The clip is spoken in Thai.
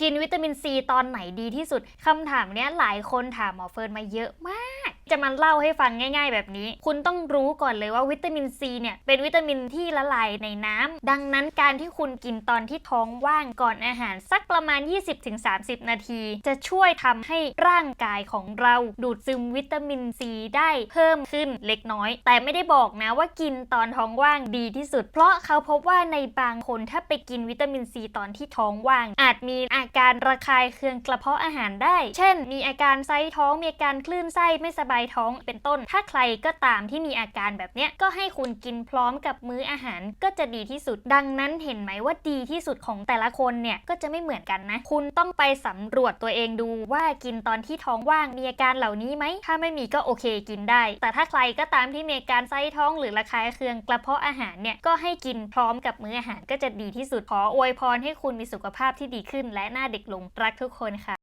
กินวิตามินซีตอนไหนดีที่สุดคำถามเนี้ยหลายคนถามหมอเฟิร์นมาเยอะมาก จะมาเล่าให้ฟังง่าย ๆ แบบนี้ คุณต้องรู้ก่อนเลยว่าวิตามินซีเนี่ยเป็นวิตามินที่ละลายในน้ำดังนั้นการที่คุณกินตอนที่ท้องว่างก่อนอาหารสักประมาณ 20-30 นาที จะช่วยทำให้ร่างกายของเราดูดซึมวิตามินซีได้เพิ่มขึ้นเล็กน้อย แต่ไม่ได้บอกนะว่ากินตอนท้องว่างดีที่สุด เพราะเขาพบว่าในบางคนถ้าไปกินวิตามินซีตอนที่ท้องว่าง อาจมีอาการระคายเคืองกระเพาะอาหารได้ เช่น มีอาการไส้ท้องมีอาการคลื่นไส้ไม่สบายายท้องเป็นต้น ถ้าใครก็ตามที่มีอาการแบบเนี้ยก็ให้คุณกินพร้อมกับมื้ออาหารก็จะดีที่สุด ดังนั้นเห็นไหมว่าดีที่สุดของแต่ละคนเนี่ยก็จะไม่เหมือนกันนะ คุณต้องไปสำรวจตัวเองดูว่ากินตอนที่ท้องว่างมีอาการเหล่านี้ไหม ถ้าไม่มีก็โอเคกินได้ แต่ถ้าใครก็ตามที่มีอาการไส้ท้องหรือระคายเคืองกระเพาะอาหารเนี่ยก็ให้กินพร้อมกับมื้ออาหารก็จะดีที่สุดขออวยพรให้คุณมีสุขภาพที่ดีขึ้น และหน้าเด็กลงรักทุกคนค่ะ